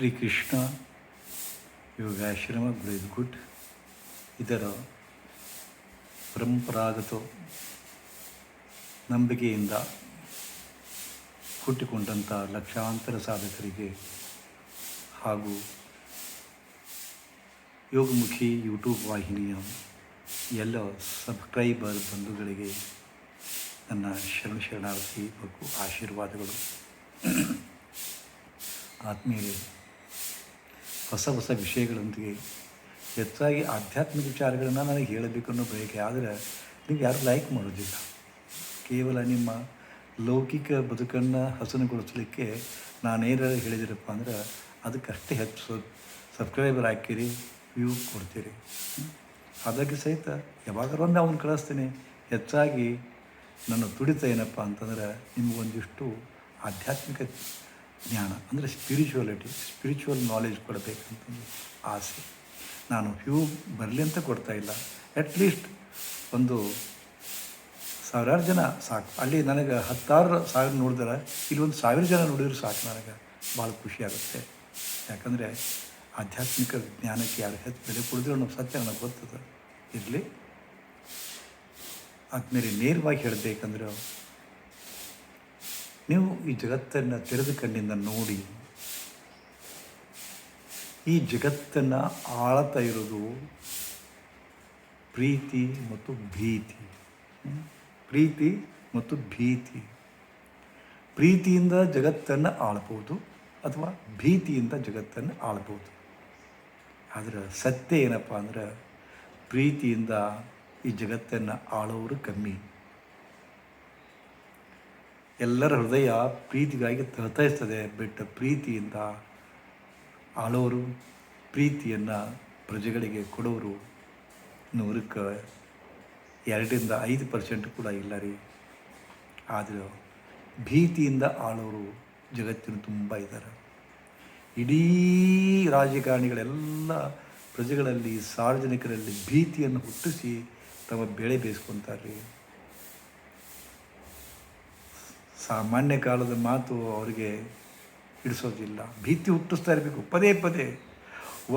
Shrikrishna, Yogashrama good ಇದರ ಪರಂಪರಾಗತ ನಂಬಿಕೆಯಿಂದ ಹುಟ್ಟಿಕೊಂಡಂಥ ಲಕ್ಷಾಂತರ ಸಾಧಕರಿಗೆ ಹಾಗೂ ಯೋಗಮುಖಿ ಯೂಟ್ಯೂಬ್ ವಾಹಿನಿಯ ಎಲ್ಲ ಸಬ್ಸ್ಕ್ರೈಬರ್ ಬಂಧುಗಳಿಗೆ ನನ್ನ ಶರಣ ಶರಣಾರ್ಥಿ ಹಾಗೂ ಆಶೀರ್ವಾದಗಳು. ಆತ್ಮೀಯರೇ ಹೊಸ ಹೊಸ ವಿಷಯಗಳೊಂದಿಗೆ ಹೆಚ್ಚಾಗಿ ಆಧ್ಯಾತ್ಮಿಕ ವಿಚಾರಗಳನ್ನು ನನಗೆ ಹೇಳಬೇಕು ಅನ್ನೋ ಬಯಕೆ ಆದರೆ ನೀವು ಯಾರು ಲೈಕ್ ಮಾಡೋದಿಲ್ಲ. ಕೇವಲ ನಿಮ್ಮ ಲೌಕಿಕ ಬದುಕನ್ನು ಹಸನುಗೊಳಿಸಲಿಕ್ಕೆ ನಾನೇನಾರು ಹೇಳಿದಿರಪ್ಪ ಅಂದ್ರೆ ಅದಕ್ಕಷ್ಟೇ ಹೆಚ್ಚು ಸಬ್ಸ್ಕ್ರೈಬರ್ ಹಾಕಿರಿ ವ್ಯೂ ಕೊಡ್ತೀರಿ. ಅದಕ್ಕೆ ಸಹಿತ ಯಾವಾಗಾರೊಂದು ಅವನು ಕಳಿಸ್ತೀನಿ. ಹೆಚ್ಚಾಗಿ ನನ್ನ ತುಡಿತ ಏನಪ್ಪ ಅಂತಂದ್ರೆ ನಿಮಗೊಂದಿಷ್ಟು ಆಧ್ಯಾತ್ಮಿಕ ಜ್ಞಾನ. ಅಂದರೆ ಸ್ಪಿರಿಚುವಲಿಟಿ ಸ್ಪಿರಿಚುವಲ್ ನಾಲೆಜ್ ಕೊಡಬೇಕಂತ ಆಸೆ. ನಾನು ಫ್ಯೂ ಬರಲಿ ಅಂತ ಕೊಡ್ತಾ ಇಲ್ಲ. ಅಟ್ಲೀಸ್ಟ್ ಒಂದು ಸಾವಿರಾರು ಜನ ಸಾಕು. ಅಲ್ಲಿ ನನಗೆ ಹತ್ತಾರು ಸಾವಿರ ನೋಡಿದ್ರೆ ಇಲ್ಲಿ ಒಂದು ಸಾವಿರ ಜನ ನೋಡಿದ್ರು ಸಾಕು ನನಗೆ. ಭಾಳ ಖುಷಿ ಆಗುತ್ತೆ. ಯಾಕಂದರೆ ಆಧ್ಯಾತ್ಮಿಕ ಜ್ಞಾನಕ್ಕೆ ಯಾರು ಹೆಚ್ಚು ಬೆಲೆ ಕೊಡಿದ್ರು ಅನ್ನೋ ಸತ್ಯ ನನಗೆ ಗೊತ್ತದೆ. ಇರಲಿ. ಆದ್ಮೇಲೆ ನೇರವಾಗಿ ಹೇಳಬೇಕಂದ್ರೆ ನೀವು ಈ ಜಗತ್ತನ್ನು ತೆರೆದ ಕಣ್ಣಿಂದ ನೋಡಿ, ಈ ಜಗತ್ತನ್ನು ಆಳ್ತಾ ಇರೋದು ಪ್ರೀತಿ ಮತ್ತು ಭೀತಿ. ಪ್ರೀತಿ ಮತ್ತು ಭೀತಿ. ಪ್ರೀತಿಯಿಂದ ಜಗತ್ತನ್ನು ಆಳ್ಬೋದು ಅಥವಾ ಭೀತಿಯಿಂದ ಜಗತ್ತನ್ನು ಆಳ್ಬೋದು ಆದರೆ ಸತ್ಯ ಏನಪ್ಪ ಅಂದ್ರೆ, ಪ್ರೀತಿಯಿಂದ ಈ ಜಗತ್ತನ್ನು ಆಳೋರು ಕಮ್ಮಿ. ಎಲ್ಲರ ಹೃದಯ ಪ್ರೀತಿಗಾಗಿ ತರ್ತಾಯಿಸ್ತದೆ ಬಿಟ್ಟ ಪ್ರೀತಿಯಿಂದ ಆಳೋರು, ಪ್ರೀತಿಯನ್ನು ಪ್ರಜೆಗಳಿಗೆ ಕೊಡೋರು ನೂರಕ್ಕೆ ಎರಡರಿಂದ ಐದು ಪರ್ಸೆಂಟ್ ಕೂಡ ಇಲ್ಲ ರೀ. ಆದರೂ ಭೀತಿಯಿಂದ ಆಳೋರು ಜಗತ್ತಿನ ತುಂಬ ಇದ್ದಾರೆ. ಇಡೀ ರಾಜಕಾರಣಿಗಳೆಲ್ಲ ಪ್ರಜೆಗಳಲ್ಲಿ ಸಾರ್ವಜನಿಕರಲ್ಲಿ ಭೀತಿಯನ್ನು ಹುಟ್ಟಿಸಿ ತಮ್ಮ ಬೆಳೆ ಬೇಯಿಸ್ಕೊತಾರೆ. ಸಾಮಾನ್ಯ ಕಾಲದ ಮಾತು ಅವರಿಗೆ ಹಿಡಿಸೋದಿಲ್ಲ. ಭೀತಿ ಹುಟ್ಟಿಸ್ತಾ ಇರಬೇಕು, ಪದೇ ಪದೇ.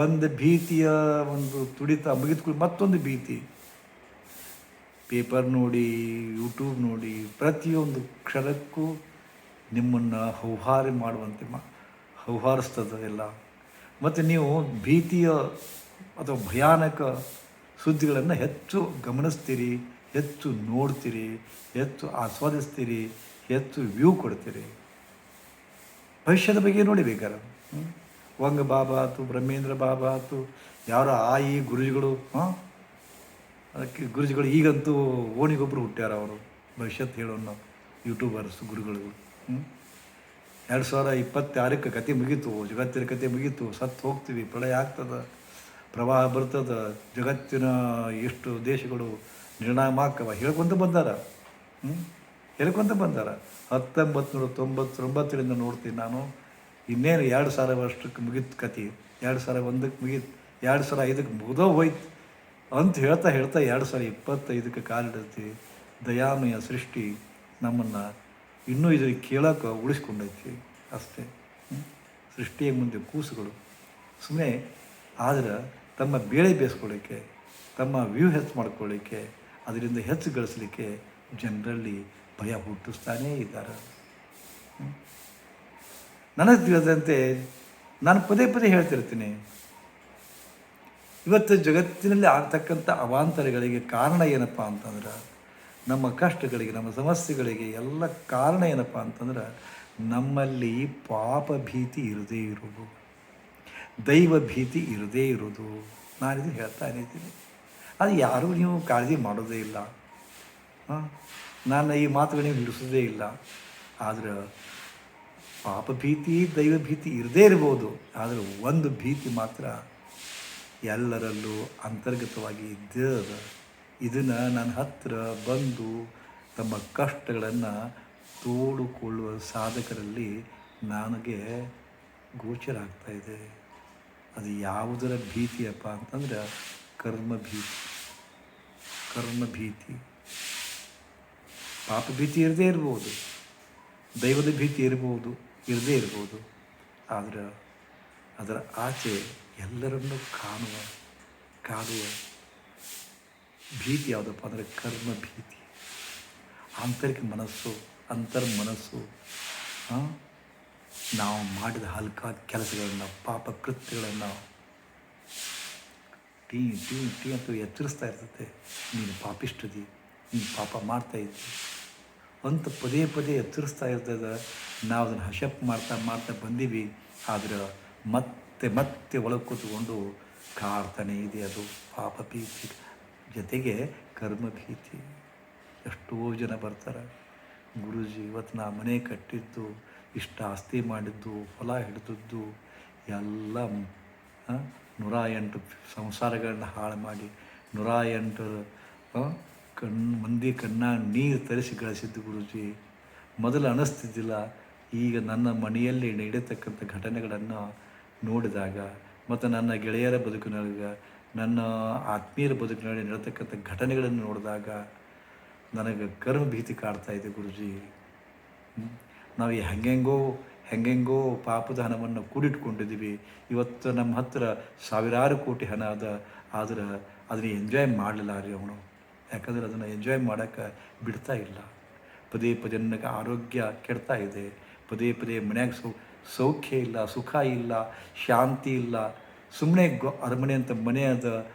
ಒಂದು ಭೀತಿಯ ಒಂದು ತುಡಿತ ಮುಗಿದುಕೊಂಡು ಮತ್ತೊಂದು ಭೀತಿ. ಪೇಪರ್ ನೋಡಿ, ಯೂಟ್ಯೂಬ್ ನೋಡಿ, ಪ್ರತಿಯೊಂದು ಕ್ಷಣಕ್ಕೂ ನಿಮ್ಮನ್ನು ಹೌಹಾರಿ ಮಾಡುವಂತೆ ಮಾ ಹೌಹಾರಿಸ್ತದೆಲ್ಲ ಮತ್ತು ನೀವು ಭೀತಿಯ ಅಥವಾ ಭಯಾನಕ ಸುದ್ದಿಗಳನ್ನು ಹೆಚ್ಚು ಗಮನಿಸ್ತೀರಿ, ಹೆಚ್ಚು ನೋಡ್ತೀರಿ, ಹೆಚ್ಚು ಆಸ್ವಾದಿಸ್ತೀರಿ ಹೆಚ್ಚು ವ್ಯೂ ಕೊಡ್ತೀರಿ. ಭವಿಷ್ಯದ ಬಗ್ಗೆ ನೋಡಿ ಬೇಕಾರೆ ಹ್ಮ್? ವಂಗ ಬಾಬಾ ಆತು, ಬ್ರಹ್ಮೇಂದ್ರ ಬಾಬಾ ಆತು, ಯಾರ ಆಯಿ, ಗುರುಜಿಗಳು, ಹಾಂ? ಅದಕ್ಕೆ ಗುರುಜಿಗಳು ಈಗಂತೂ ಓಣಿಗೊಬ್ಬರು ಹುಟ್ಟ್ಯಾರ ಅವರು. ಭವಿಷ್ಯತ್ ಹೇಳೋನು ಯೂಟ್ಯೂಬರ್ಸ್, ಗುರುಗಳು. ಹ್ಞೂ ಎರಡು ಸಾವಿರ ಇಪ್ಪತ್ತಾರಕ್ಕೆ ಕತೆ ಮುಗೀತು, ಜಗತ್ತಿನ ಕತೆ ಮುಗೀತು ಸತ್ತು ಹೋಗ್ತೀವಿ, ಪ್ರಳಯ ಆಗ್ತದೆ, ಪ್ರವಾಹ ಬರ್ತದೆ, ಜಗತ್ತಿನ ಎಷ್ಟು ದೇಶಗಳು ನಿರ್ಣಾಮಕ್ಕವ ಹೇಳ್ಕೊಂತ ಬಂದಾರ. ಹ್ಞೂ ಹೇಳ್ಕೊಂತ ಬಂದಾರ. ಹತ್ತೊಂಬತ್ತು ನೂರ ತೊಂಬತ್ತೊಂಬತ್ತರಿಂದ ನೋಡ್ತೀನಿ ನಾನು. ಇನ್ನೇನು ಎರಡು ಸಾವಿರ ವರ್ಷಕ್ಕೆ ಮುಗೀತು ಕತೆ ಎರಡು ಸಾವಿರ ಒಂದಕ್ಕೆ ಮುಗೀತು, ಎರಡು ಸಾವಿರ ಐದಕ್ಕೆ ಮುಗಿದೋ ಹೋಯ್ತು. ಅಂತ ಹೇಳ್ತಾ ಹೇಳ್ತಾ ಎರಡು ಸಾವಿರ ಇಪ್ಪತ್ತೈದಕ್ಕೆ ಕಾಲಿಡತಿ ದಯಾಮಯ ಸೃಷ್ಟಿ ನಮ್ಮನ್ನು ಇನ್ನೂ ಇದ್ರಿಗೆ ಕೇಳೋಕೆ ಉಳಿಸ್ಕೊಂಡೈತಿ. ಅಷ್ಟೇ? ಸೃಷ್ಟಿಯ ಮುಂದೆ ಕೂಸುಗಳು. ಸುಮ್ಮನೆ ಆದರೆ ತಮ್ಮ ಬೇಳೆ ಬೇಯಿಸ್ಕೊಳ್ಳಿಕ್ಕೆ, ತಮ್ಮ ವ್ಯೂ ಹೆಚ್ಚು ಮಾಡ್ಕೊಳ್ಳಿಕ್ಕೆ, ಅದರಿಂದ ಹೆಚ್ಚು ಗಳಿಸ್ಲಿಕ್ಕೆ ಜನರಲ್ಲಿ ಭಯ ಹುಟ್ಟಿಸ್ತಾನೇ ಇದ್ದಾರೆ. ನನಗೆ ತಿಳಿದಂತೆ ನಾನು ಪದೇ ಪದೇ ಹೇಳ್ತಿರ್ತೀನಿ. ಇವತ್ತು ಜಗತ್ತಿನಲ್ಲಿ ಆಗ್ತಕ್ಕಂಥ ಅವಾಂತರಗಳಿಗೆ ಕಾರಣ ಏನಪ್ಪ ಅಂತಂದ್ರೆ, ನಮ್ಮ ಕಷ್ಟಗಳಿಗೆ, ನಮ್ಮ ಸಮಸ್ಯೆಗಳಿಗೆ ಎಲ್ಲ ಕಾರಣ ಏನಪ್ಪ ಅಂತಂದ್ರೆ, ನಮ್ಮಲ್ಲಿ ಪಾಪ ಭೀತಿ ಇರದೇ ಇರೋದು ದೈವ ಭೀತಿ ಇರದೇ ಇರೋದು ನಾನಿದು ಹೇಳ್ತಾನೆ ಇದ್ದೀನಿ. ಅದು ಯಾರೂ ನೀವು ಕಾಳಜಿ ಮಾಡೋದೇ ಇಲ್ಲ. ಹಾಂ ನಾನು ಈ ಮಾತುಗಳಿಗೆ ಹಿಡಿಸೋದೇ ಇಲ್ಲ. ಆದರೆ ಪಾಪ ಭೀತಿ, ದೈವ ಭೀತಿ ಇರದೇ ಇರ್ಬೋದು. ಆದರೆ ಒಂದು ಭೀತಿ ಮಾತ್ರ ಎಲ್ಲರಲ್ಲೂ ಅಂತರ್ಗತವಾಗಿ ಇದ್ದದ ಅದ ಇದನ್ನು ನನ್ನ ಹತ್ತಿರ ಬಂದು ತಮ್ಮ ಕಷ್ಟಗಳನ್ನು ತೋಡಿಕೊಳ್ಳುವ ಸಾಧಕರಲ್ಲಿ ನನಗೆ ಗೋಚರ ಇದೆ. ಅದು ಯಾವುದರ ಭೀತಿಯಪ್ಪ ಅಂತಂದ್ರೆ ಕರ್ಮ ಭೀತಿ. ಕರ್ಮ ಭೀತಿ. ಪಾಪ ಭೀತಿ ಇರದೇ ಇರ್ಬೋದು. ದೈವದ ಭೀತಿ ಇರ್ಬೋದು, ಇರದೇ ಇರ್ಬೋದು. ಆದರೆ ಅದರ ಆಚೆ ಎಲ್ಲರನ್ನೂ ಕಾಣುವ ಕಾಣುವ ಭೀತಿ ಯಾವುದಪ್ಪ ಅಂದರೆ ಕರ್ಮ ಭೀತಿ. ಆಂತರಿಕ ಮನಸ್ಸು, ಅಂತರ್ ಮನಸ್ಸು ನಾವು ಮಾಡಿದ ಹಲ್ಕಾದ ಕೆಲಸಗಳನ್ನು, ಪಾಪ ಕೃತ್ಯಗಳನ್ನು ಟೀ ಟೀ ಟೀ ಅಂತ ಎಚ್ಚರಿಸ್ತಾ ಇರ್ತದೆ. ನೀನು ಪಾಪಿಷ್ಟದಿ ಪಾಪ ಮಾಡ್ತಾ ಇದ್ದಿ. ಅಂತ ಪದೇ ಪದೇ ಎಚ್ಚರಿಸ್ತಾ ಇರ್ತದೆ ನಾವು ಅದನ್ನು ಹಶಪ್ ಮಾಡ್ತಾ ಮಾಡ್ತಾ ಬಂದೀವಿ. ಆದರೆ ಮತ್ತೆ ಮತ್ತೆ ಒಳಗೆ ಕೂತ್ಕೊಂಡು ಕಾಡ್ತಾನೆ ಇದೆ ಅದು, ಪಾಪ ಭೀತಿ ಜೊತೆಗೆ ಕರ್ಮ ಭೀತಿ ಎಷ್ಟೋ ಜನ ಬರ್ತಾರೆ. ಗುರುಜಿ ಇವತ್ತು ನಾ ಮನೆ ಕಟ್ಟಿದ್ದು, ಇಷ್ಟ ಆಸ್ತಿ ಮಾಡಿದ್ದು, ಹೊಲ ಹಿಡಿದದ್ದು, ಎಲ್ಲ ನೂರ ಎಂಟು ಸಂಸಾರಗಳನ್ನ ಹಾಳು ಮಾಡಿ ನೂರ ಎಂಟು ಕಣ್ಣು ಮಂದಿ ಕಣ್ಣಾಗ ನೀರು ತರಿಸಿ ಗಳಿಸಿದ್ದು ಗುರುಜಿ. ಮೊದಲು ಅನ್ನಿಸ್ತಿದ್ದಿಲ್ಲ ಈಗ ನನ್ನ ಮನೆಯಲ್ಲಿ ನಡೆಯತಕ್ಕಂಥ ಘಟನೆಗಳನ್ನು ನೋಡಿದಾಗ, ಮತ್ತು ನನ್ನ ಗೆಳೆಯರ ಬದುಕಿನೊಳಗೆ, ನನ್ನ ಆತ್ಮೀಯರ ಬದುಕಿನಲ್ಲಿ ನಡೆತಕ್ಕಂಥ ಘಟನೆಗಳನ್ನು ನೋಡಿದಾಗ ನನಗೆ ಕರ್ಮ ಭೀತಿ ಕಾಡ್ತಾ ಇದೆ ಗುರುಜಿ. ನಾವು ಹೆಂಗೆಂಗೋ ಹೆಂಗೆಂಗೋ ಪಾಪದ ಹಣವನ್ನು ಕೂಡಿಟ್ಕೊಂಡಿದ್ದೀವಿ. ಇವತ್ತು ನಮ್ಮ ಹತ್ರ ಸಾವಿರಾರು ಕೋಟಿ ಹಣ ಅದ. ಆದ್ರೆ ಅದನ್ನ ಎಂಜಾಯ್ ಮಾಡಲಿಲ್ಲ ರೀ ಅವನು. ಯಾಕಂದ್ರೆ ಅದನ್ನು ಎಂಜಾಯ್ ಮಾಡೋಕ್ಕೆ ಬಿಡ್ತಾ ಇಲ್ಲ. ಪದೇ ಪದೇ ನನಗೆ ಆರೋಗ್ಯ ಕೆಡ್ತಾ ಇದೆ. ಪದೇ ಪದೇ ಮನ್ಯಾಗ ಸೌ, ಸೌಖ್ಯ ಇಲ್ಲ, ಸುಖ ಇಲ್ಲ, ಶಾಂತಿ ಇಲ್ಲ. ಸುಮ್ಮನೆ ಗೊ, ಅರಮನೆ ಅಂತ ಮನೆ ಅದ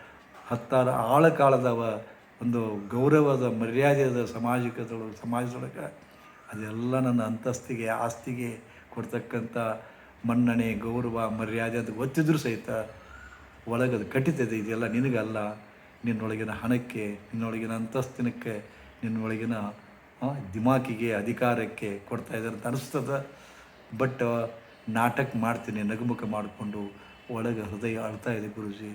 ಹತ್ತಾರು ಆಳ ಕಾಲದವ ಒಂದು ಗೌರವದ ಮರ್ಯಾದೆದ ಸಮಾಜಿಕದೊಳಗೆ ಸಮಾಜದೊಳಗೆ ಅದೆಲ್ಲ ನನ್ನ ಅಂತಸ್ತಿಗೆ, ಆಸ್ತಿಗೆ ಕೊಡ್ತಕ್ಕಂಥ ಮನ್ನಣೆ, ಗೌರವ, ಮರ್ಯಾದೆ ಅಂತ ಗೊತ್ತಿದ್ರೂ ಸಹಿತ ಒಳಗದು ಕಟ್ಟಿತದೆ. ಇದೆಲ್ಲ ನಿನಗಲ್ಲ. ನಿನ್ನೊಳಗಿನ ಹಣಕ್ಕೆ, ನಿನ್ನೊಳಗಿನ ಅಂತಸ್ತಿನಕ್ಕೆ, ನಿನ್ನೊಳಗಿನ ದಿಮಾಕಿಗೆ, ಅಧಿಕಾರಕ್ಕೆ ಕೊಡ್ತಾ ಇದ್ದಾರೆ ಅಂತ ಅನಿಸ್ತದ. ಬಟ್ ನಾಟಕ ಮಾಡ್ತೀನಿ, ನಗುಮುಖ ಮಾಡಿಕೊಂಡು ಒಳಗೆ ಹೃದಯ ಆಡ್ತಾ ಇದೆ ಗುರುಜಿ.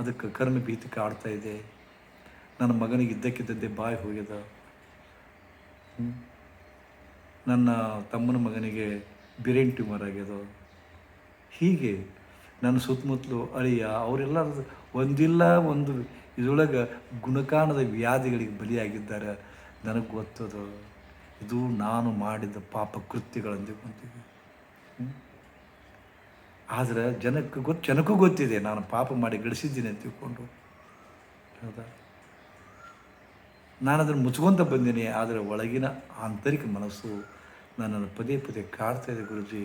ಅದಕ್ಕೆ ಕರ್ಮ ಭೀತಿಕ ಆಡ್ತಾ ಇದೆ. ನನ್ನ ಮಗನಿಗೆ ಇದ್ದಕ್ಕಿದ್ದಂತೆ ಬಾಯಿ ಹೋಗ್ಯದ ನನ್ನ ತಮ್ಮನ ಮಗನಿಗೆ ಬಿರೇನ್ ಟ್ಯೂಮರ್ ಆಗ್ಯದ ಹೀಗೆ ನನ್ನ ಸುತ್ತಮುತ್ತಲು ಅಳಿಯ ಅವರೆಲ್ಲ ಒಂದಿಲ್ಲ, ಒಂದು ಇದರೊಳಗೆ ಗುಣಕಾಣದ ವ್ಯಾಧಿಗಳಿಗೆ ಬಲಿಯಾಗಿದ್ದಾರೆ. ನನಗೆ ಗೊತ್ತದು. ಇದು ನಾನು ಮಾಡಿದ ಪಾಪ ಕೃತ್ಯಗಳಂದು ಕುಂತೀವಿ ಆದರೆ ಜನಕ್ಕೆ ಗೊತ್ತು ಜನಕ್ಕೂ ಗೊತ್ತಿದೆ. ನಾನು ಪಾಪ ಮಾಡಿ ಗಳಿಸಿದ್ದೀನಿ ಅಂತ ತಿಳ್ಕೊಂಡು. ಹೌದಾ? ನಾನು ಅದನ್ನು ಮುಚ್ಕೊಂತ ಬಂದೀನಿ, ಆದರೆ ಒಳಗಿನ ಆಂತರಿಕ ಮನಸ್ಸು ನನ್ನನ್ನು ಪದೇ ಪದೇ ಕಾಡ್ತಾ ಇದೆ ಗುರುಜಿ.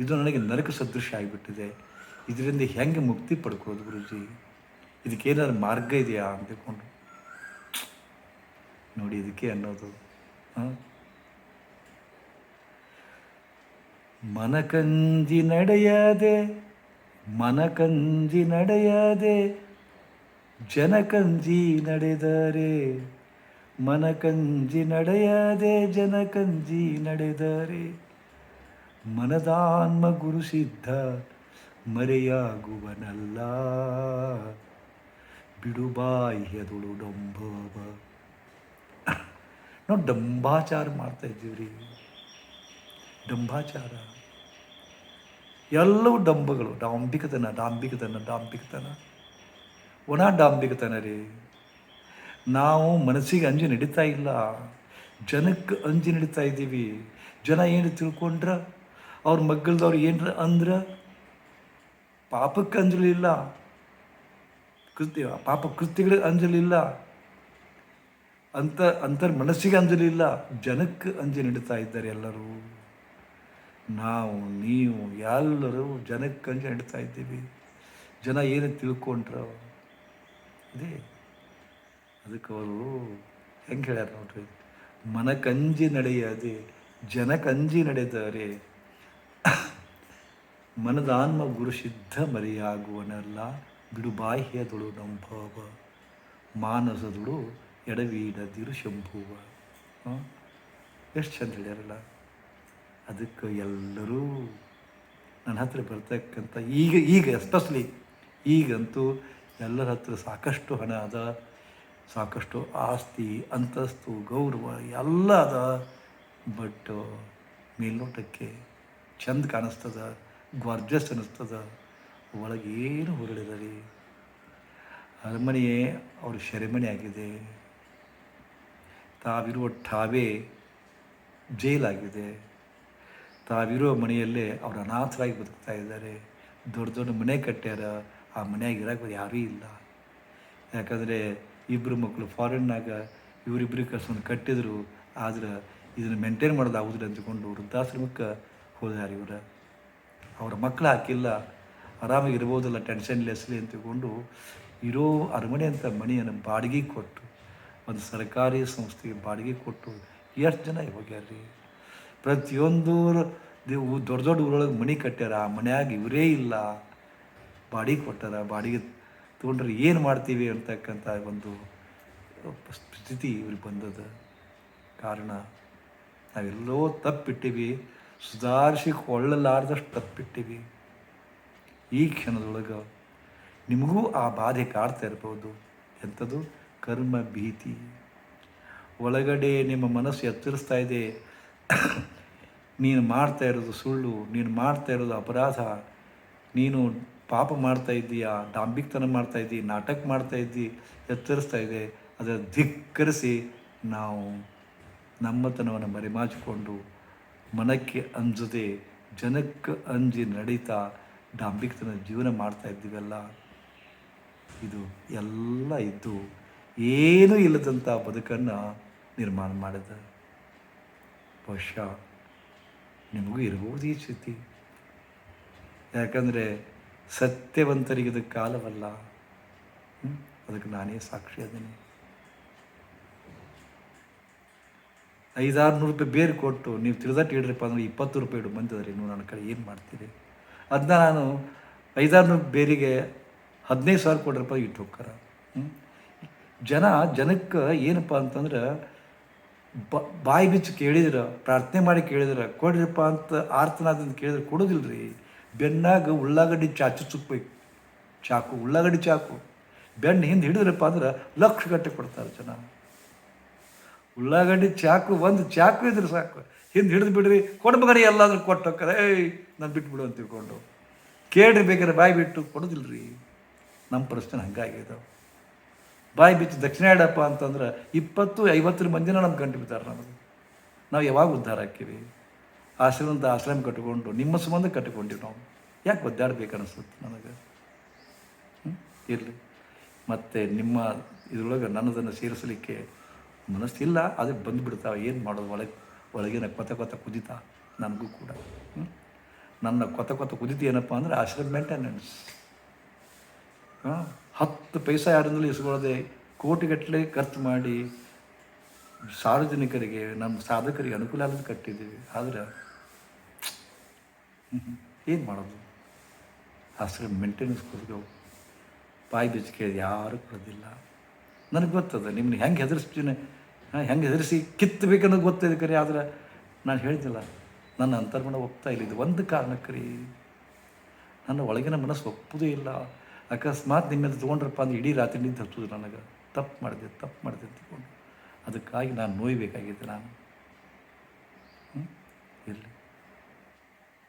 ಇದು ನನಗೆ ನರಕ ಸದೃಶ ಆಗಿಬಿಟ್ಟಿದೆ. ಇದರಿಂದ ಹೆಂಗೆ ಮುಕ್ತಿ ಪಡ್ಕೊಳ್ಳೋದು ಗುರುಜಿ? ಇದಕ್ಕೇನಾದ್ರು ಮಾರ್ಗ ಇದೆಯಾ ಅಂತ ನೋಡಿ ಇದಕ್ಕೆ ಅನ್ನೋದು. ಮನಕಂಜಿ ನಡೆಯದೆ ಮನಕಂಜಿ ನಡೆಯದೆ, ಜನಕಂಜಿ ನಡೆದರೆ, ಮನಕಂಜಿ ನಡೆಯದೆ, ಜನಕಂಜಿ ನಡೆದರೆ, ಮನದಾನ್ಮ ಗುರು ಸಿದ್ಧ ಮರೆಯಾಗುವನಲ್ಲ ಅದಳು ಡಂಭವ ನಾವು ಡಂಬಾಚಾರ ಮಾಡ್ತಾ ರೀ ಡಂಬಾಚಾರ. ಎಲ್ಲವೂ ಡಂಬಗಳು. ಡಾಂಬಿಕತನ ಡಾಂಬಿಕತನ ಡಾಂಬಿಕತನ. ಒಣ ಡಾಂಬಿಕತನ ರೀ. ನಾವು ಮನಸ್ಸಿಗೆ ಅಂಜಿ ನಡೀತಾ ಇಲ್ಲ. ಜನಕ್ಕೆ ಅಂಜಿ ನಡೀತಾ ಇದ್ದೀವಿ. ಜನ ಏನು ತಿಳ್ಕೊಂಡ್ರ? ಅವ್ರ ಮಗ್ಗಲ್ದವ್ರು ಏನರ ಅಂದ್ರ? ಪಾಪಕ್ಕೆ ಅಂಜಲಿಲ್ಲ ಕೃತ್ಯ, ಪಾಪ ಅಂಜಲಿ ಅಂಜಲಿಲ್ಲ ಅಂತ ಅಂತರ್ ಮನಸ್ಸಿಗೆ ಅಂಜಲಿಲ್ಲ ಜನಕ್ಕೆ ಅಂಜಲಿ ನಡೀತಾ ಇದ್ದಾರೆ ಎಲ್ಲರೂ. ನಾವು, ನೀವು, ಎಲ್ಲರೂ ಜನಕ್ಕೆ ಅಂಜಿ ನಡೀತಾ ಇದ್ದೀವಿ. ಜನ ಏನು ತಿಳ್ಕೊಂಡ್ರ. ಅದೇ, ಅದಕ್ಕೆ ಅವರು ಹೆಂಗೆ ಹೇಳ್ಯಾರ ನೋಡ್ರಿ? ಮನಕಂಜಿ ನಡೆಯದೆ ಜನಕಂಜಿ ನಡೆದರೆ ಮನದಾನ್ಮ ಗುರು ಸಿದ್ಧ ಮರೆಯಾಗುವನಲ್ಲ. ಬಿಡು ಬಾಹ್ಯದಳು ನಂಭಾವ ಮಾನಸದಳು ಎಡವೀಡದಿರು ಶಂಭುವ. ಎಷ್ಟು ಚಂದ ಹೇಳ್ಯಾರಲ್ಲ. ಅದಕ್ಕೆ ಎಲ್ಲರೂ ನನ್ನ ಹತ್ರ ಬರ್ತಕ್ಕಂಥ ಈಗ ಈಗ ಎಸ್ಪೆಷಲಿ ಈಗಂತೂ ಎಲ್ಲರ ಹತ್ರ ಸಾಕಷ್ಟು ಹಣ ಅದ, ಸಾಕಷ್ಟು ಆಸ್ತಿ, ಅಂತಸ್ತು, ಗೌರವ ಎಲ್ಲ ಅದ. ಬಟ್ ಮೇಲ್ನೋಟಕ್ಕೆ ಚಂದ ಕಾಣಿಸ್ತದ ಗ್ವಾರ್ಜಸ್ ಅನ್ನಿಸ್ತದ. ಒಳಗೆ ಏನು ಹೊರಳಿದ ರೀ ಅರಮನೆಯೇ ಅವರು ಶೆರೆಮನೆ ಆಗಿದೆ ತಾವಿರುವ ಠಾವೇ ಜೈಲಾಗಿದೆ. ತಾವಿರೋ ಮನೆಯಲ್ಲೇ ಅವರು ಅನಾಥರಾಗಿ ಬದುಕ್ತಾ ಇದ್ದಾರೆ. ದೊಡ್ಡ ದೊಡ್ಡ ಮನೆ ಕಟ್ಟ್ಯಾರ, ಆ ಮನೆಯಾಗ ಇರೋಕೆ ಯಾರೂ ಇಲ್ಲ. ಯಾಕಂದರೆ ಇಬ್ಬರು ಮಕ್ಕಳು ಫಾರಿನ್ನಾಗ ಇವರಿಬ್ಬರು ಕರ್ಸ್ಕೊಂಡು ಕಟ್ಟಿದ್ರು. ಆದ್ರೆ ಇದನ್ನು ಮೇಂಟೈನ್ ಮಾಡೋದು ಆಗುದಿಲ್ಲ ವೃದ್ಧಾಶ್ರಮಕ್ಕೆ ಹೋದಾರ ಇವರು. ಅವರ ಮಕ್ಕಳು ಹಾಕಿಲ್ಲ. ಆರಾಮಾಗಿ ಇರ್ಬೋದಲ್ಲ ಟೆನ್ಷನ್ ಲೆಸ್ಲಿ ಅಂತ ತಿಳ್ಕೊಂಡು ಇರೋ ಅರಮನೆ ಅಂತ ಮನೆಯನ್ನು ಬಾಡಿಗೆ ಕೊಟ್ಟು, ಒಂದು ಸರ್ಕಾರಿ ಸಂಸ್ಥೆಗೆ ಬಾಡಿಗೆ ಕೊಟ್ಟು, ಎಷ್ಟು ಜನ ಹೋಗ್ಯಾರ್ರಿ? ಪ್ರತಿಯೊಂದು ದೇವು ದೊಡ್ಡ ದೊಡ್ಡ ಊರೊಳಗೆ ಮನೆ ಕಟ್ಟ್ಯಾರ ಆ ಮನ್ಯಾಗ ಇವರೇ ಇಲ್ಲ. ಬಾಡಿಗೆ ಕೊಟ್ಟಾರ, ಬಾಡಿಗೆ ತೊಗೊಂಡ್ರೆ ಏನು ಮಾಡ್ತೀವಿ ಅಂತಕ್ಕಂಥ ಒಂದು ಸ್ಥಿತಿ ಇವ್ರಿಗೆ ಬಂದದ. ಕಾರಣ, ನಾವೆಲ್ಲೋ ತಪ್ಪಿಟ್ಟಿವಿ ಸುಧಾರಿಸಿಕೊಳ್ಳಲಾರ್ದಷ್ಟು ತಪ್ಪಿಟ್ಟಿವಿ. ಈ ಕ್ಷಣದೊಳಗೆ ನಿಮಗೂ ಆ ಬಾಧೆ ಕಾಡ್ತಾ ಇರ್ಬೋದು. ಎಂಥದ್ದು ಕರ್ಮ ಭೀತಿ. ಒಳಗಡೆ ನಿಮ್ಮ ಮನಸ್ಸು ಎತ್ತರಿಸ್ತಾ ಇದೆ. ನೀನು ಮಾಡ್ತಾ ಇರೋದು ಸುಳ್ಳು, ನೀನು ಮಾಡ್ತಾ ಇರೋದು ಅಪರಾಧ, ನೀನು ಪಾಪ ಮಾಡ್ತಾ ಇದ್ದೀಯಾ, ಡಾಂಬಿಕ್ತನ ಮಾಡ್ತಾ ಇದ್ದೀ, ನಾಟಕ ಮಾಡ್ತಾ ಇದ್ದೀ, ಎತ್ತರಿಸ್ತಾ ಇದೆ. ಅದರ ಧಿಕ್ಕರಿಸಿ ನಾವು ನಮ್ಮತನವನ್ನು ಮರೆಮಾಚಿಕೊಂಡು ಮನಕ್ಕೆ ಅಂಜದೆ ಜನಕ್ಕೆ ಅಂಜಿ ನಡೀತಾ ಡಾಂಬಿಕ್ತನ ಜೀವನ ಮಾಡ್ತಾ ಇದ್ದೀವಲ್ಲ, ಇದು ಎಲ್ಲ ಇದ್ದು ಏನೂ ಇಲ್ಲದಂಥ ಬದುಕನ್ನು ನಿರ್ಮಾಣ ಮಾಡಿದ. ಬಹುಶಃ ನಿಮಗೂ ಇರಬಹುದು ಈ ಸ್ಥಿತಿ. ಯಾಕಂದರೆ ಸತ್ಯವಂತರಿಗೆ ಇದು ಕಾಲವಲ್ಲ. ಅದಕ್ಕೆ ನಾನೇ ಸಾಕ್ಷಿ ಅದೀನಿ. ಐದಾರು ನೂರು ರೂಪಾಯಿ ಬೇರೆ ಕೊಟ್ಟು ನೀವು ತಿಳಿದಟ್ಟು ಇಡ್ರಿಪ್ಪ ಅಂದ್ರೆ ಇಪ್ಪತ್ತು ರೂಪಾಯಿ ಇಡು ಬಂದಿದ್ರಿ ನೀವು ನನ್ನ ಕಡೆ ಏನು ಮಾಡ್ತೀರಿ? ಅದನ್ನ ನಾನು ಐದಾರು ಬೇರಿಗೆ ಹದಿನೈದು ಸಾವಿರ ರೂಪಾಯಿ ಇಟ್ಟು ಹೋಗ್ತಾರ. ಜನ, ಜನಕ್ಕೆ ಏನಪ್ಪ ಅಂತಂದ್ರೆ ಬ, ಬಾಯಿ ಬಿಚ್ಚು ಕೇಳಿದ್ರೆ, ಪ್ರಾರ್ಥನೆ ಮಾಡಿ ಕೇಳಿದ್ರೆ, ಕೊಡ್ರಿಪ್ಪ ಅಂತ ಆರ್ತನಾದಿಂದ ಕೇಳಿದ್ರೆ ಕೊಡೋದಿಲ್ಲ ರೀ ಬೆನ್ನಾಗ ಉಳ್ಳಾಗಡ್ಡಿ ಚಾಚು ಚುಕ್ಬೇಕು. ಚಾಕು, ಉಳ್ಳಾಗಡ್ಡಿ ಚಾಕು. ಬೆನ್ನು ಹಿಂದೆ ಹಿಡಿದ್ರಪ್ಪ ಅಂದ್ರೆ ಲಕ್ಷ ಗಟ್ಟೆ ಕೊಡ್ತಾರೆ ಜನ. ಉಳ್ಳಾಗಡ್ಡಿ ಚಾಕು, ಒಂದು ಚಾಕು ಇದ್ರೆ ಸಾಕು. ಹಿಂದೆ ಹಿಡಿದು ಬಿಡ್ರಿ. ಕೊಡ್ಬೇಕಾರೆ ಎಲ್ಲಾದ್ರೂ ಕೊಟ್ಟು ಏಯ್, ನಾನು ಬಿಟ್ಬಿಡು ಅಂತ ತಿಳ್ಕೊಂಡು. ಕೇಳ್ರಿ ಬೇಕಾದ್ರೆ ಬಾಯಿ ಬಿಟ್ಟು ಕೊಡೋದಿಲ್ಲ ರೀ ನಮ್ಮ ಪರಿಸ್ಥಿತಿ ಹಂಗಾಗಿದೆ ಬಾಯಿ ಬಿಚ್ಚಿ ದಕ್ಷಿಣ ಇಡಪ್ಪ ಅಂತಂದ್ರೆ ಇಪ್ಪತ್ತು ಐವತ್ತರ ಮಂದಿನ ನಮ್ಗೆ ಗಂಟು ಬಿದ್ದಾರೆ ನಮಗೆ. ನಾವು ಯಾವಾಗ ಉದ್ಧಾರ ಹಾಕಿವಿ ಆಶ್ರಮದ ಆಶ್ರಮ ಕಟ್ಕೊಂಡು, ನಿಮ್ಮ ಸಂಬಂಧ ಕಟ್ಟಿಕೊಂಡಿವಿ ನಾವು. ಯಾಕೆ ಒದ್ದಾಡ್ಬೇಕು ಅನಿಸುತ್ತೆ ನನಗೆ ಇರಲಿ. ಮತ್ತು ನಿಮ್ಮ ಇದ್ರೊಳಗೆ ನನ್ನದನ್ನು ಸೇರಿಸಲಿಕ್ಕೆ ಮನಸ್ಸಿಲ್ಲ ಅದು ಬಂದುಬಿಡ್ತಾವೆ. ಏನು ಮಾಡೋದು ಒಳಗೆ? ಒಳಗಿನ ಕೊತ ಕೊತ ಕುದಿತ ನನಗೂ ಕೂಡ? ನನ್ನ ಕೊತ ಕೊತ ಕುದಿತ ಏನಪ್ಪ ಅಂದರೆ ಆಶ್ರಮ ಮೇಂಟೆನೆನ್ಸ್ ಹತ್ತು ಪೈಸಾ ಯಾರಿಂದಲೂ ಇಸ್ಕೊಳ್ಳದೆ ಕೋಟಿಗಟ್ಟಲೆ ಖರ್ಚು ಮಾಡಿ ಸಾರ್ವಜನಿಕರಿಗೆ, ನಮ್ಮ ಸಾಧಕರಿಗೆ ಅನುಕೂಲ ಆಗೋದು ಕಟ್ಟಿದ್ದೀವಿ. ಆದರೆ ಏನು ಮಾಡೋದು? ಆಶ್ರಮ ಮೇಂಟೆನೆನ್ಸ್ ಕೊಡೋದು ಬಾಯಿ ಬಿಚ್ಚಿಕೆ ಯಾರು ಕೊಡೋದಿಲ್ಲ. ನನಗೆ ಗೊತ್ತದ ನಿಮ್ಮನ್ನ ಹೆಂಗೆ ಹೆದರಿಸ್ತೀನಿ? ಹೆಂಗೆ ಹೆದರಿಸಿ ಕಿತ್ತಬೇಕನ್ನೋದು ಗೊತ್ತಿದೆ ಕರೆ, ಆದರೆ ನಾನು ಹೇಳ್ತಿಲ್ಲ. ನನ್ನ ಅಂತರ್ಮನ ಒಪ್ತಾ ಇಲ್ಲ. ಇದು ಒಂದು ಕಾರಣಕ್ಕೆ ರೀ ನನ್ನ ಒಳಗಿನ ಮನಸ್ಸು ಒಪ್ಪುದೇ ಇಲ್ಲ. ಅಕಸ್ಮಾತ್ ನಿಮ್ಮೆಲ್ಲ ತೊಗೊಂಡ್ರಪ್ಪ ಅಂದ್ರೆ ಇಡೀ ರಾತ್ರಿ ನಿಂತು ಹತ್ತುದು ನನಗೆ. ತಪ್ಪು ಮಾಡಿದೆ ತಪ್ಪು ಮಾಡಿದೆ ತಗೊಂಡು. ಅದಕ್ಕಾಗಿ ನಾನು ನೋಯ್ಬೇಕಾಗಿದ್ದೆ ನಾನು. ಇರಲಿ.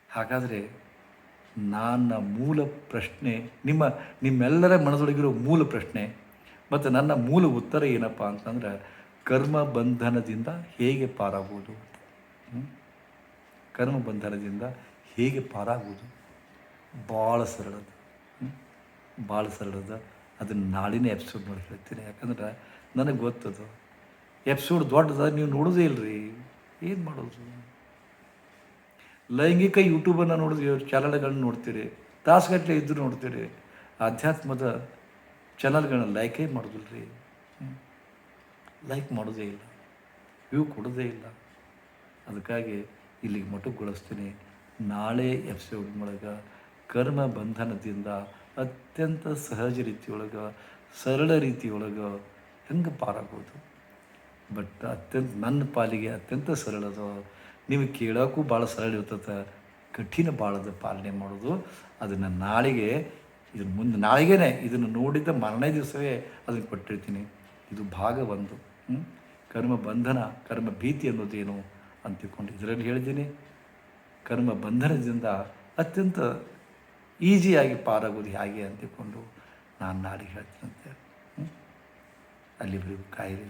ಹಾಗಾದರೆ ನನ್ನ ಮೂಲ ಪ್ರಶ್ನೆ, ನಿಮ್ಮ, ನಿಮ್ಮೆಲ್ಲರ ಮನದೊಳಗಿರೋ ಮೂಲ ಪ್ರಶ್ನೆ, ಮತ್ತು ನನ್ನ ಮೂಲ ಉತ್ತರ ಏನಪ್ಪ ಅಂತಂದ್ರೆ ಕರ್ಮ ಬಂಧನದಿಂದ ಹೇಗೆ ಪಾರಾಗುವುದು? ಕರ್ಮ ಬಂಧನದಿಂದ ಹೇಗೆ ಪಾರಾಗುವುದು? ಭಾಳ ಸರಳದ? ಭಾಳ ಸರಳದ. ಅದನ್ನು ನಾಳಿನ ಎಪಿಸೋಡ್ ನೋಡಿ ಹೇಳ್ತೀನಿ. ಯಾಕಂದ್ರೆ ನನಗೆ ಗೊತ್ತದು. ಎಪಿಸೋಡ್ ದೊಡ್ಡದ, ನೀವು ನೋಡೋದೇ ಇಲ್ರಿ. ಏನು ಮಾಡೋದು? ಲೈಂಗಿಕ ಯೂಟ್ಯೂಬನ್ನು ನೋಡಿದ್ವಿ ಚಾನಲ್ಗಳನ್ನ ನೋಡ್ತೀರಿ. ತಾಸುಗಟ್ಟಲೆ ಇದ್ದು ನೋಡ್ತೀರಿ. ಆಧ್ಯಾತ್ಮದ ಚಾನಲ್ಗಳನ್ನ ಲೈಕೇ ಮಾಡೋದಿಲ್ಲ ರೀ ಲೈಕ್ ಮಾಡೋದೇ ಇಲ್ಲ. ವ್ಯೂ ಕೊಡೋದೇ ಇಲ್ಲ. ಅದಕ್ಕಾಗಿ ಇಲ್ಲಿಗೆ ಮೊಟಕುಗೊಳಿಸ್ತೀನಿ. ನಾಳೆ ಎಪಿಸೋಡ್ ಒಳಗೆ ಕರ್ಮ ಬಂಧನದಿಂದ ಅತ್ಯಂತ ಸಹಜ ರೀತಿಯೊಳಗೆ, ಸರಳ ರೀತಿಯೊಳಗೆ ಹೆಂಗೆ ಪಾರಾಗೋದು? ಬಟ್ ಅತ್ಯಂತ, ನನ್ನ ಪಾಲಿಗೆ ಅತ್ಯಂತ ಸರಳದ. ನೀವು ಕೇಳೋಕ್ಕೂ ಭಾಳ ಸರಳ ಇರ್ತದೆ. ಕಠಿಣ ಭಾಳದ ಪಾಲನೆ ಮಾಡೋದು. ಅದನ್ನು ನಾಳೆಗೆ, ಇದನ್ನು ಮುಂದೆ ನಾಳೆಗೇ ಇದನ್ನು ನೋಡಿದ ಮರನೇ ದಿವಸವೇ ಅದನ್ನು ಕೊಟ್ಟಿರ್ತೀನಿ. ಇದು ಭಾಗ ಒಂದು? ಕರ್ಮ ಬಂಧನ, ಕರ್ಮ ಭೀತಿ ಅನ್ನೋದೇನು ಅಂತ ತಿಳ್ಕೊಂಡು ಇದರಲ್ಲಿ ಹೇಳಿದ್ದೀನಿ. ಕರ್ಮ ಬಂಧನದಿಂದ ಅತ್ಯಂತ ಈಸಿಯಾಗಿ ಪಾರಾಗೋದು ಹೇಗೆ ಅಂತ ತಿಳ್ಕೊಂಡು ನಾನು ನಾಳೆಗೆ ಹೇಳ್ತೀನಂತೆ ಅಲ್ಲಿ ಅಲ್ಲಿವರೆಗೂ ಕಾಯಿರಿ.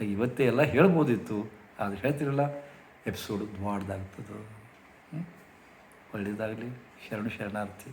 ಇವತ್ತೇ ಎಲ್ಲ ಹೇಳ್ಬೋದಿತ್ತು, ಆದರೆ ಹೇಳ್ತಿರಲ್ಲ ಎಪಿಸೋಡ್ ದ್ವಾಡ್ದಾಗ್ತದೆ ಒಳ್ಳೆಯದಾಗಲಿ ಶರಣು ಶರಣಾರ್ಥಿ.